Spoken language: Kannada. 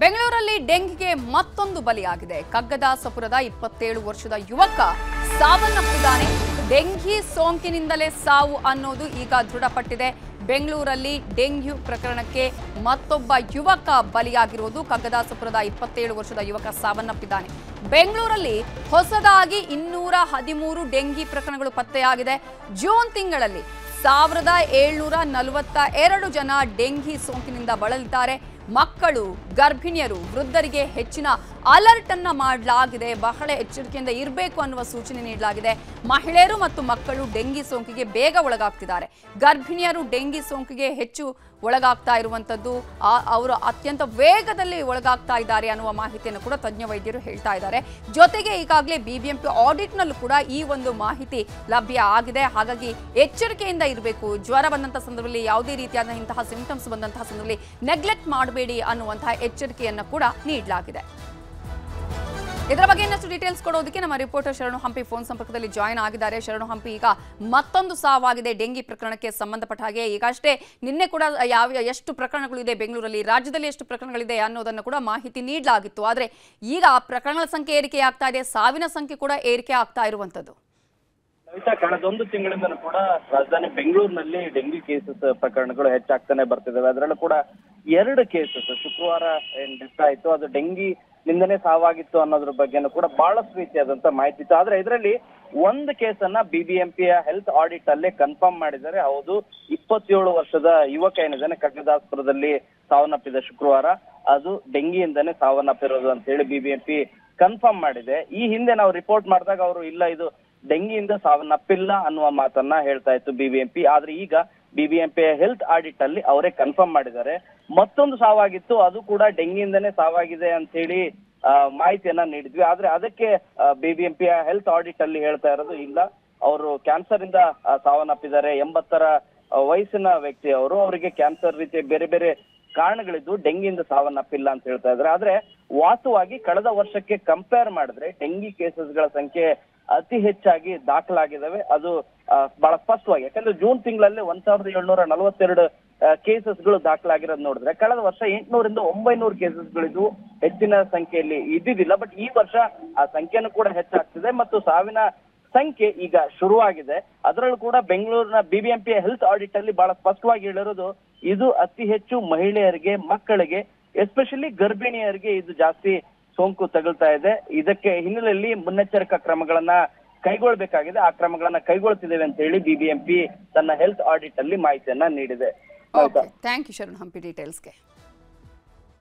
ಬೆಂಗಳೂರಲ್ಲಿ ಡೆಂಗಿಗೆ ಮತ್ತೊಂದು ಬಲಿಯಾಗಿದೆ. ಕಗ್ಗದಾಸಪುರದ ಇಪ್ಪತ್ತೇಳು ವರ್ಷದ ಯುವಕ ಸಾವನ್ನಪ್ಪಿದ್ದಾನೆ. ಡೆಂಗಿ ಸೋಂಕಿನಿಂದಲೇ ಸಾವು ಅನ್ನೋದು ಈಗ ದೃಢಪಟ್ಟಿದೆ. ಬೆಂಗಳೂರಲ್ಲಿ ಡೆಂಗ್ಯೂ ಪ್ರಕರಣಕ್ಕೆ ಮತ್ತೊಬ್ಬ ಯುವಕ ಬಲಿಯಾಗಿರುವುದು ಕಗ್ಗದಾಸಪುರದ ಇಪ್ಪತ್ತೇಳು ವರ್ಷದ ಯುವಕ ಸಾವನ್ನಪ್ಪಿದ್ದಾನೆ. ಬೆಂಗಳೂರಲ್ಲಿ ಹೊಸದಾಗಿ ಇನ್ನೂರ ಹದಿಮೂರು ಡೆಂಗಿ ಪ್ರಕರಣಗಳು ಪತ್ತೆಯಾಗಿದೆ. ಜೂನ್ ತಿಂಗಳಲ್ಲಿ ಸಾವಿರದ ಏಳ್ನೂರ ನಲವತ್ತ ಎರಡು ಜನ ಡೆಂಗಿ ಸೋಂಕಿನಿಂದ ಬಳಲಿದ್ದಾರೆ. ಮಕ್ಕಳು, ಗರ್ಭಿಣಿಯರು, ವೃದ್ಧರಿಗೆ ಹೆಚ್ಚಿನ ಅಲರ್ಟ್ ಅನ್ನ ಮಾಡಲಾಗಿದೆ. ಬಹಳ ಎಚ್ಚರಿಕೆಯಿಂದ ಇರಬೇಕು ಅನ್ನುವ ಸೂಚನೆ ನೀಡಲಾಗಿದೆ. ಮಹಿಳೆಯರು ಮತ್ತು ಮಕ್ಕಳು ಡೆಂಗಿ ಸೋಂಕಿಗೆ ಬೇಗ ಒಳಗಾಗ್ತಿದ್ದಾರೆ. ಗರ್ಭಿಣಿಯರು ಡೆಂಗಿ ಸೋಂಕಿಗೆ ಹೆಚ್ಚು ಒಳಗಾಗ್ತಾ ಇರುವಂತದ್ದು ಅವರು ಅತ್ಯಂತ ವೇಗದಲ್ಲಿ ಒಳಗಾಗ್ತಾ ಇದ್ದಾರೆ ಅನ್ನುವ ಮಾಹಿತಿಯನ್ನು ಕೂಡ ತಜ್ಞ ವೈದ್ಯರು ಹೇಳ್ತಾ ಇದ್ದಾರೆ. ಜೊತೆಗೆ ಈಗಾಗಲೇ ಬಿಬಿಎಂಪಿ ಆಡಿಟ್ನಲ್ಲೂ ಕೂಡ ಈ ಒಂದು ಮಾಹಿತಿ ಲಭ್ಯ ಆಗಿದೆ. ಹಾಗಾಗಿ ಎಚ್ಚರಿಕೆಯಿಂದ ಇರಬೇಕು. ಜ್ವರ ಬಂದಂತಹ ಸಂದರ್ಭದಲ್ಲಿ ಯಾವುದೇ ರೀತಿಯಾದ ಇಂತಹ ಸಿಂಪ್ಟಮ್ಸ್ ಬಂದಂತಹ ಸಂದರ್ಭದಲ್ಲಿ ನೆಗ್ಲೆಕ್ಟ್ ಮಾಡಬೇಡಿ ಅನ್ನುವಂತಹ ಎಚ್ಚರಿಕೆಯನ್ನು ಕೂಡ ನೀಡಲಾಗಿದೆ. ಇದರ ಬಗ್ಗೆ ಇನ್ನಷ್ಟು ಡೀಟೇಲ್ಸ್ ಕೊಡೋದಕ್ಕೆ ನಮ್ಮ ರಿಪೋರ್ಟರ್ ಶರಣು ಹಂಪಿ ಫೋನ್ ಸಂಪರ್ಕದಲ್ಲಿ ಜಾಯಿನ್ ಆಗಿದ್ದಾರೆ. ಶರಣು ಹಂಪಿ, ಈಗ ಮತ್ತೊಂದು ಸಾವಾಗಿದೆ ಡೆಂಗಿ ಪ್ರಕರಣಕ್ಕೆ ಸಂಬಂಧಪಟ್ಟ ಹಾಗೆ. ಈಗಷ್ಟೇ ನಿನ್ನೆ ಕೂಡ ಯಾವ, ಎಷ್ಟು ಪ್ರಕರಣಗಳಿದೆ ಬೆಂಗಳೂರಲ್ಲಿ, ರಾಜ್ಯದಲ್ಲಿ ಎಷ್ಟು ಪ್ರಕರಣಗಳಿದೆ ಅನ್ನೋದನ್ನು ಕೂಡ ಮಾಹಿತಿ ನೀಡಲಾಗಿತ್ತು. ಆದರೆ ಈಗ ಆ ಪ್ರಕರಣಗಳ ಸಂಖ್ಯೆ ಏರಿಕೆ ಆಗ್ತಾ ಇದೆ, ಸಾವಿನ ಸಂಖ್ಯೆ ಕೂಡ ಏರಿಕೆ ಆಗ್ತಾ ಇರುವಂತದ್ದು ಕವಿತಾ ಕಳೆದೊಂದು ತಿಂಗಳಿಂದಲೂ ಕೂಡ ರಾಜಧಾನಿ ಬೆಂಗಳೂರಿನಲ್ಲಿ ಡೆಂಗಿ ಕೇಸಸ್ ಪ್ರಕರಣಗಳು ಹೆಚ್ಚಾಗ್ತಾನೆ ಬರ್ತಿದ್ದಾವೆ ಅದರಲ್ಲೂ ಕೂಡ ಎರಡು ಕೇಸಸ್, ಶುಕ್ರವಾರ ಏನ್ ಆಯ್ತು, ಅದು ಡೆಂಗಿ ನಿಂದನೇ ಸಾವಾಗಿತ್ತು ಅನ್ನೋದ್ರ ಬಗ್ಗೆನೂ ಕೂಡ ಬಹಳಷ್ಟು ರೀತಿಯಾದಂತ ಮಾಹಿತಿ ಇತ್ತು. ಆದ್ರೆ ಇದರಲ್ಲಿ ಒಂದು ಕೇಸನ್ನ ಬಿಬಿಎಂಪಿಯ ಹೆಲ್ತ್ ಆಡಿಟ್ ಅಲ್ಲೇ ಕನ್ಫರ್ಮ್ ಮಾಡಿದ್ದಾರೆ. ಹೌದು, ಇಪ್ಪತ್ತೇಳು ವರ್ಷದ ಯುವಕ ಏನಿದ್ದಾನೆ ಕಗ್ಗದಾಸ್ಪುರದಲ್ಲಿ ಸಾವನ್ನಪ್ಪಿದ ಶುಕ್ರವಾರ, ಅದು ಡೆಂಗಿಯಿಂದನೇ ಸಾವನ್ನಪ್ಪಿರೋದು ಅಂತ ಹೇಳಿ ಬಿಬಿಎಂಪಿ ಕನ್ಫರ್ಮ್ ಮಾಡಿದೆ. ಈ ಹಿಂದೆ ನಾವು ರಿಪೋರ್ಟ್ ಮಾಡಿದಾಗ ಅವರು, ಇಲ್ಲ, ಇದು ಡೆಂಗಿಯಿಂದ ಸಾವನ್ನಪ್ಪಿಲ್ಲ ಅನ್ನುವ ಮಾತನ್ನ ಹೇಳ್ತಾ ಇತ್ತು ಬಿಬಿಎಂಪಿ ಆದ್ರೆ ಈಗ ಬಿಬಿಎಂಪಿಯ ಹೆಲ್ತ್ ಆಡಿಟ್ ಅಲ್ಲಿ ಅವರೇ ಕನ್ಫರ್ಮ್ ಮಾಡಿದ್ದಾರೆ. ಮತ್ತೊಂದು ಸಾವಾಗಿತ್ತು, ಅದು ಕೂಡ ಡೆಂಗಿಯಿಂದನೇ ಸಾವಾಗಿದೆ ಅಂತ ಹೇಳಿ ಮಾಹಿತಿಯನ್ನ ನೀಡಿದ್ವಿ. ಆದ್ರೆ ಅದಕ್ಕೆ ಬಿಬಿಎಂಪಿಯ ಹೆಲ್ತ್ ಆಡಿಟ್ ಅಲ್ಲಿ ಹೇಳ್ತಾ ಇರೋದು ಇಲ್ಲ. ಅವರು ಕ್ಯಾನ್ಸರ್ ಇಂದ ಸಾವನ್ನಪ್ಪಿದ್ದಾರೆ. ಎಂಬತ್ತರ ವಯಸ್ಸಿನ ವ್ಯಕ್ತಿ ಅವರು ಅವರಿಗೆ ಕ್ಯಾನ್ಸರ್ ರೀತಿಯ ಬೇರೆ ಬೇರೆ ಕಾರಣಗಳಿದ್ದು ಡೆಂಗಿಯಿಂದ ಸಾವನ್ನಪ್ಪಿಲ್ಲ ಅಂತ ಹೇಳ್ತಾ ಇದ್ದಾರೆ. ಆದ್ರೆ ವಾಸ್ತವಾಗಿ ಕಳೆದ ವರ್ಷಕ್ಕೆ ಕಂಪೇರ್ ಮಾಡಿದ್ರೆ ಡೆಂಗಿ ಕೇಸಸ್ಗಳ ಸಂಖ್ಯೆ ಅತಿ ಹೆಚ್ಚಾಗಿ ದಾಖಲಾಗಿದ್ದಾವೆ ಅದು ಬಹಳ ಸ್ಪಷ್ಟವಾಗಿ. ಯಾಕಂದ್ರೆ ಜೂನ್ ತಿಂಗಳಲ್ಲಿ ಒಂದ್ ಸಾವಿರದ ಏಳ್ನೂರ ನಲವತ್ತೆರಡು ಕೇಸಸ್ಗಳು ದಾಖಲಾಗಿರೋದು ನೋಡಿದ್ರೆ ಕಳೆದ ವರ್ಷ ಎಂಟುನೂರಿಂದ ಒಂಬೈನೂರು ಕೇಸಸ್ಗಳಿದ್ವು ಹೆಚ್ಚಿನ ಸಂಖ್ಯೆಯಲ್ಲಿ ಇದ್ದಿದ್ದಿಲ್ಲ. ಬಟ್ ಈ ವರ್ಷ ಆ ಸಂಖ್ಯೆನೂ ಕೂಡ ಹೆಚ್ಚಾಗ್ತಿದೆ ಮತ್ತು ಸಾವಿನ ಸಂಖ್ಯೆ ಈಗ ಶುರುವಾಗಿದೆ. ಅದರಲ್ಲೂ ಕೂಡ ಬೆಂಗಳೂರಿನ ಬಿಬಿಎಂಪಿ ಹೆಲ್ತ್ ಆಡಿಟ್ ಅಲ್ಲಿ ಬಹಳ ಸ್ಪಷ್ಟವಾಗಿ ಹೇಳಿರೋದು, ಇದು ಅತಿ ಹೆಚ್ಚು ಮಹಿಳೆಯರಿಗೆ, ಮಕ್ಕಳಿಗೆ ಎಸ್ಪೆಷಲಿ ಗರ್ಭಿಣಿಯರಿಗೆ ಇದು ಜಾಸ್ತಿ ಸೋಂಕು ತಗುಲ್ತಾ ಇದೆ. ಇದಕ್ಕೆ ಹಿನ್ನೆಲೆಯಲ್ಲಿ ಮುನ್ನೆಚ್ಚರಿಕಾ ಕ್ರಮಗಳನ್ನ ಕೈಗೊಳ್ಬೇಕಾಗಿದೆ. ಆ ಕ್ರಮಗಳನ್ನ ಕೈಗೊಳ್ತಿದ್ದೇವೆ ಅಂತ ಹೇಳಿ ಬಿಬಿಎಂಪಿ ತನ್ನ ಹೆಲ್ತ್ ಆಡಿಟ್ ಅಲ್ಲಿ ಮಾಹಿತಿಯನ್ನ ನೀಡಿದೆ. ಹೌದಾ ಥ್ಯಾಂಕ್ ಯು ಶರಣ್ ಹಂಪಿ ಡೀಟೇಲ್ಸ್ಗೆ